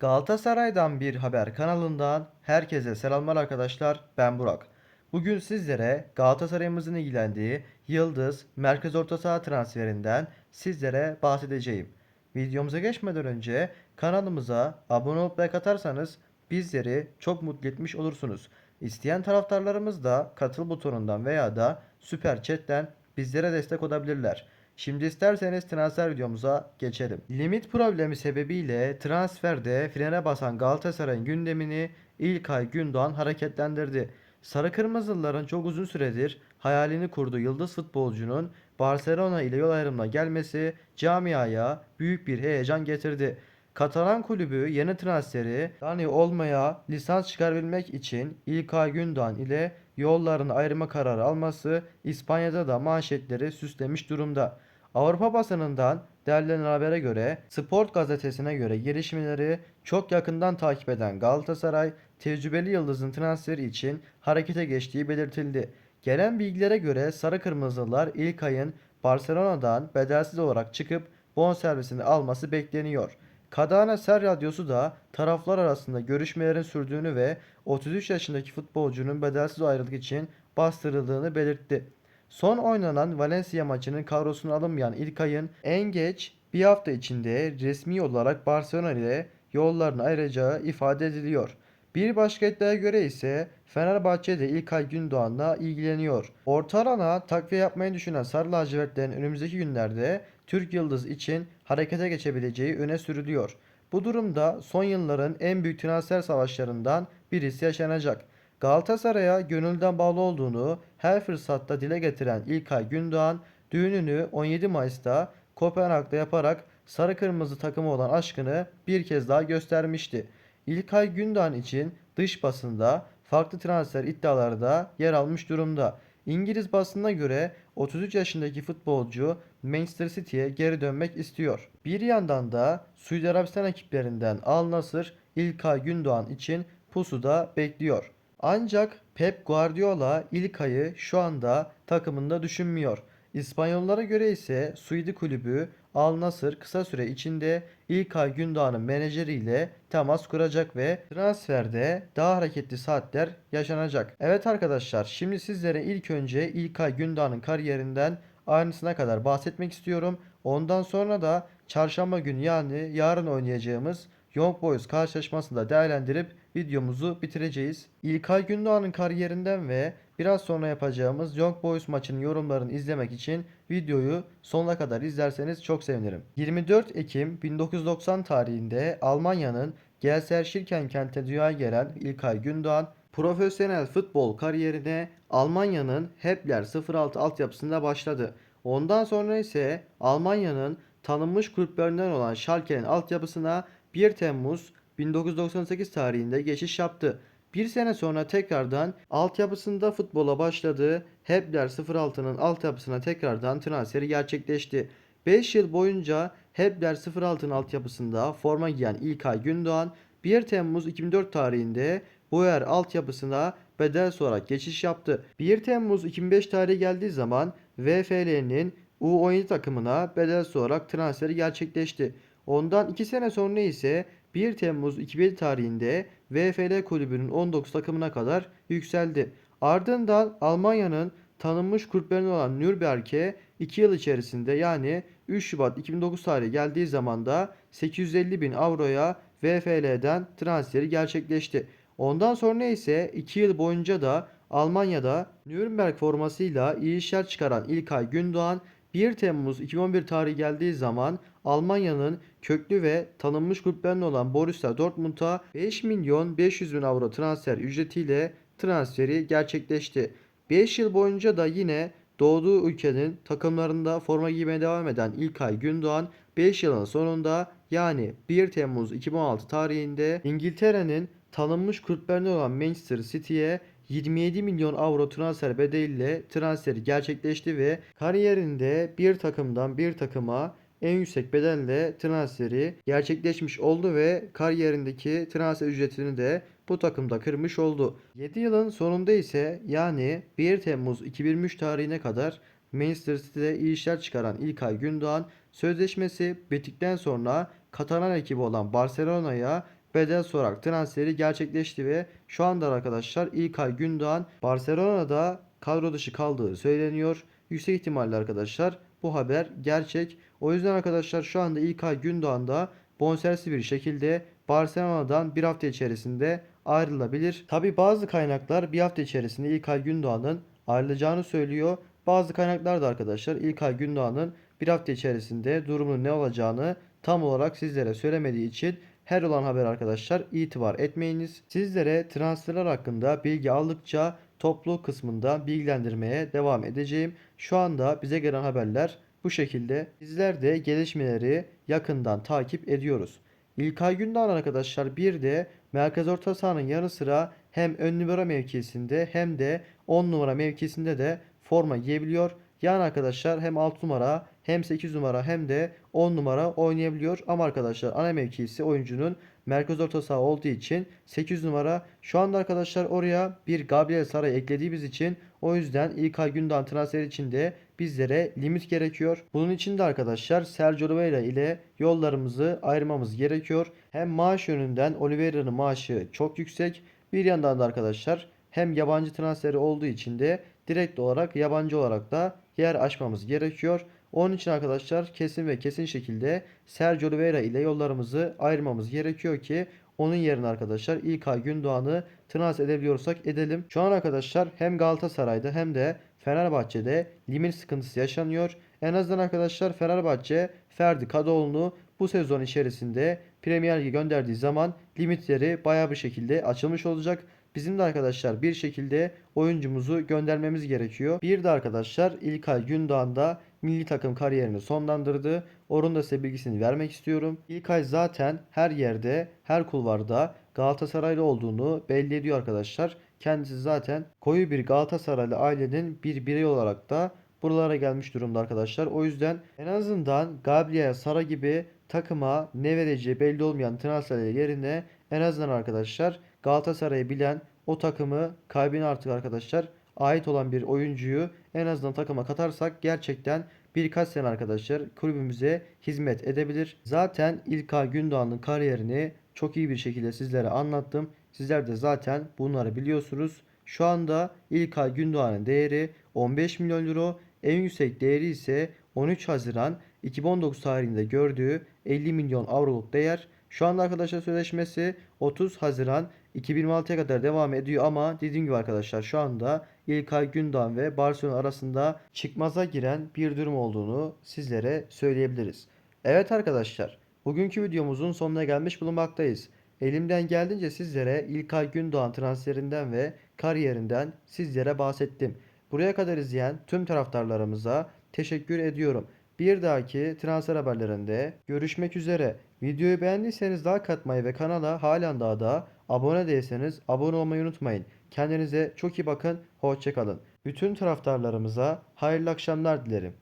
Galatasaray'dan bir haber kanalından herkese selamlar arkadaşlar. Ben Burak. Bugün sizlere Galatasaray'ımızın ilgilendiği Yıldız merkez orta saha transferinden sizlere bahsedeceğim. Videomuza geçmeden önce kanalımıza abone olup like atarsanız bizleri çok mutlu etmiş olursunuz. İsteyen taraftarlarımız da katıl butonundan veya da süper chatten bizlere destek olabilirler. Şimdi isterseniz transfer videomuza geçelim. Limit problemi sebebiyle transferde frene basan Galatasaray'ın gündemini İlkay Gündoğan hareketlendirdi. Sarı Kırmızılıların çok uzun süredir hayalini kurduğu yıldız futbolcunun Barcelona ile yol ayrımına gelmesi camiaya büyük bir heyecan getirdi. Katalan kulübü yeni transferi Dani olmaya lisans çıkarabilmek için İlkay Gündoğan ile yollarını ayırma kararı alması İspanya'da da manşetleri süslemiş durumda. Avrupa basınından derlenen habere göre Sport gazetesine göre gelişmeleri çok yakından takip eden Galatasaray tecrübeli yıldızın transferi için harekete geçtiği belirtildi. Gelen bilgilere göre Sarı Kırmızılar ilk ayın Barcelona'dan bedelsiz olarak çıkıp bonservisini alması bekleniyor. Kadana Ser Radyosu da taraflar arasında görüşmelerin sürdüğünü ve 33 yaşındaki futbolcunun bedelsiz ayrılık için bastırıldığını belirtti. Son oynanan Valencia maçının kadrosuna alınmayan İlkay'ın en geç bir hafta içinde resmi olarak Barcelona ile yollarını ayıracağı ifade ediliyor. Bir başka iddiaya göre ise Fenerbahçe de İlkay Gündoğan'la ilgileniyor. Orta alana takviye yapmayı düşünen Sarı lacivertlerin önümüzdeki günlerde Türk Yıldız için harekete geçebileceği öne sürülüyor. Bu durumda son yılların en büyük transfer savaşlarından birisi yaşanacak. Galatasaray'a gönülden bağlı olduğunu her fırsatta dile getiren İlkay Gündoğan düğününü 17 Mayıs'ta Kopenhag'da yaparak sarı kırmızı takımı olan aşkını bir kez daha göstermişti. İlkay Gündoğan için dış basında farklı transfer iddiaları da yer almış durumda. İngiliz basınına göre 33 yaşındaki futbolcu Manchester City'ye geri dönmek istiyor. Bir yandan da Suudi Arabistan ekiplerinden Al Nassr İlkay Gündoğan için pusuda bekliyor. Ancak Pep Guardiola İlkay'ı şu anda takımında düşünmüyor. İspanyollara göre ise Suudi kulübü Al Nassr kısa süre içinde İlkay Gündoğan'ın menajeriyle temas kuracak ve transferde daha hareketli saatler yaşanacak. Evet arkadaşlar şimdi sizlere ilk önce İlkay Gündoğan'ın kariyerinden ayrıntısına kadar bahsetmek istiyorum. Ondan sonra da çarşamba günü yani yarın oynayacağımız Young Boys karşılaşmasını da değerlendirip videomuzu bitireceğiz. İlkay Gündoğan'ın kariyerinden ve biraz sonra yapacağımız Young Boys maçının yorumlarını izlemek için videoyu sonuna kadar izlerseniz çok sevinirim. 24 Ekim 1990 tarihinde Almanya'nın Gelsenkirchen kentine dünyaya gelen İlkay Gündoğan profesyonel futbol kariyerine Almanya'nın Hepler 06 altyapısında başladı. Ondan sonra ise Almanya'nın tanınmış kulüplerinden olan Schalke'nin altyapısına 1 Temmuz 1998 tarihinde geçiş yaptı. Bir sene sonra tekrardan altyapısında futbola başladığı Hepler 06'nın altyapısına tekrardan transferi gerçekleşti. 5 yıl boyunca Hepler 06'nın altyapısında forma giyen İlkay Gündoğan 1 Temmuz 2004 tarihinde Boyer altyapısına bedel olarak geçiş yaptı. 1 Temmuz 2005 tarihi geldiği zaman VFL'nin U17 takımına bedel olarak transferi gerçekleşti. Ondan 2 sene sonra ise 1 Temmuz 2007 tarihinde VFL kulübünün 19 takımına kadar yükseldi. Ardından Almanya'nın tanınmış kulüplerinden olan Nürnberg'e 2 yıl içerisinde yani 3 Şubat 2009 tarihi geldiği zaman da 850 bin avroya VFL'den transferi gerçekleşti. Ondan sonra ise 2 yıl boyunca da Almanya'da Nürnberg formasıyla iyi işler çıkaran İlkay Gündoğan 1 Temmuz 2011 tarihi geldiği zaman Almanya'nın köklü ve tanınmış kulüplerinden olan Borussia Dortmund'a 5 milyon 500 bin avro transfer ücretiyle transferi gerçekleşti. 5 yıl boyunca da yine doğduğu ülkenin takımlarında forma giymeye devam eden İlkay Gündoğan 5 yılın sonunda yani 1 Temmuz 2016 tarihinde İngiltere'nin tanınmış kulüplerinden olan Manchester City'ye 27 milyon avro transfer bedeliyle transferi gerçekleşti ve kariyerinde bir takımdan bir takıma en yüksek bedelle transferi gerçekleşmiş oldu ve kariyerindeki transfer ücretini de bu takımda kırmış oldu. 7 yılın sonunda ise yani 1 Temmuz 2023 tarihine kadar Manchester City'de iyi işler çıkaran İlkay Gündoğan sözleşmesi bittikten sonra Katalan ekibi olan Barcelona'ya bedel sorarak transferi gerçekleşti ve şu anda arkadaşlar İlkay Gündoğan Barcelona'da kadro dışı kaldığı söyleniyor. Yüksek ihtimalle arkadaşlar bu haber gerçek. O yüzden arkadaşlar şu anda İlkay Gündoğan da bonservisli bir şekilde Barcelona'dan bir hafta içerisinde ayrılabilir. Tabi bazı kaynaklar bir hafta içerisinde İlkay Gündoğan'ın ayrılacağını söylüyor. Bazı kaynaklar da arkadaşlar İlkay Gündoğan'ın bir hafta içerisinde durumunun ne olacağını tam olarak sizlere söylemediği için her olan haber arkadaşlar itibar etmeyiniz. Sizlere transferler hakkında bilgi aldıkça toplu kısmında bilgilendirmeye devam edeceğim. Şu anda bize gelen haberler bu şekilde. Bizler de gelişmeleri yakından takip ediyoruz. İlkay Gündoğan arkadaşlar bir de merkez orta sahanın yanı sıra hem ön numara mevkisinde hem de 10 numara mevkisinde de forma giyebiliyor. Yani arkadaşlar hem 6 numara hem 8 numara hem de 10 numara oynayabiliyor. Ama arkadaşlar ana mevkisi oyuncunun merkez orta saha olduğu için 8 numara. Şu anda arkadaşlar oraya bir Gabriel Saray eklediğimiz için o yüzden İlkay Gündoğan transferi için de bizlere limit gerekiyor. Bunun için de arkadaşlar Sergio Oliveira ile yollarımızı ayırmamız gerekiyor. Hem maaş yönünden Oliveira'nın maaşı çok yüksek. Bir yandan da arkadaşlar hem yabancı transferi olduğu için de direkt olarak yabancı olarak da yer açmamız gerekiyor. Onun için arkadaşlar kesin ve kesin şekilde Sergio Oliveira ile yollarımızı ayırmamız gerekiyor ki onun yerine arkadaşlar İlkay Gündoğan'ı transfer edebiliyorsak edelim. Şu an arkadaşlar hem Galatasaray'da hem de Fenerbahçe'de limit sıkıntısı yaşanıyor. En azından arkadaşlar Fenerbahçe Ferdi Kadıoğlu'nu bu sezon içerisinde Premier Lig'e gönderdiği zaman limitleri baya bir şekilde açılmış olacak. Bizim de arkadaşlar bir şekilde oyuncumuzu göndermemiz gerekiyor. Bir de arkadaşlar İlkay Gündoğan da milli takım kariyerini sonlandırdı. Onun da size bilgisini vermek istiyorum. İlkay zaten her yerde, her kulvarda Galatasaraylı olduğunu belli ediyor arkadaşlar. Kendisi zaten koyu bir Galatasaraylı ailenin bir birey olarak da buralara gelmiş durumda arkadaşlar. O yüzden en azından Gabriel Sara gibi takıma ne vereceği belli olmayan transferler yerine en azından arkadaşlar Galatasaray'ı bilen o takımı kalbine artık arkadaşlar ait olan bir oyuncuyu en azından takıma katarsak gerçekten birkaç sene arkadaşlar kulübümüze hizmet edebilir. Zaten İlkay Gündoğan'ın kariyerini çok iyi bir şekilde sizlere anlattım. Sizler de zaten bunları biliyorsunuz. Şu anda İlkay Gündoğan'ın değeri 15 milyon euro. En yüksek değeri ise 13 Haziran 2019 tarihinde gördüğü 50 milyon avroluk değer. Şu anda arkadaşlar sözleşmesi 30 Haziran 2026'ya kadar devam ediyor ama dediğim gibi arkadaşlar şu anda İlkay Gündoğan ve Barcelona arasında çıkmaza giren bir durum olduğunu sizlere söyleyebiliriz. Evet arkadaşlar bugünkü videomuzun sonuna gelmiş bulunmaktayız. Elimden geldiğince sizlere İlkay Gündoğan transferinden ve kariyerinden sizlere bahsettim. Buraya kadar izleyen tüm taraftarlarımıza teşekkür ediyorum. Bir dahaki transfer haberlerinde görüşmek üzere. Videoyu beğendiyseniz like katmayı ve kanala halen daha da abone değilseniz abone olmayı unutmayın. Kendinize çok iyi bakın. Hoşçakalın. Bütün taraftarlarımıza hayırlı akşamlar dilerim.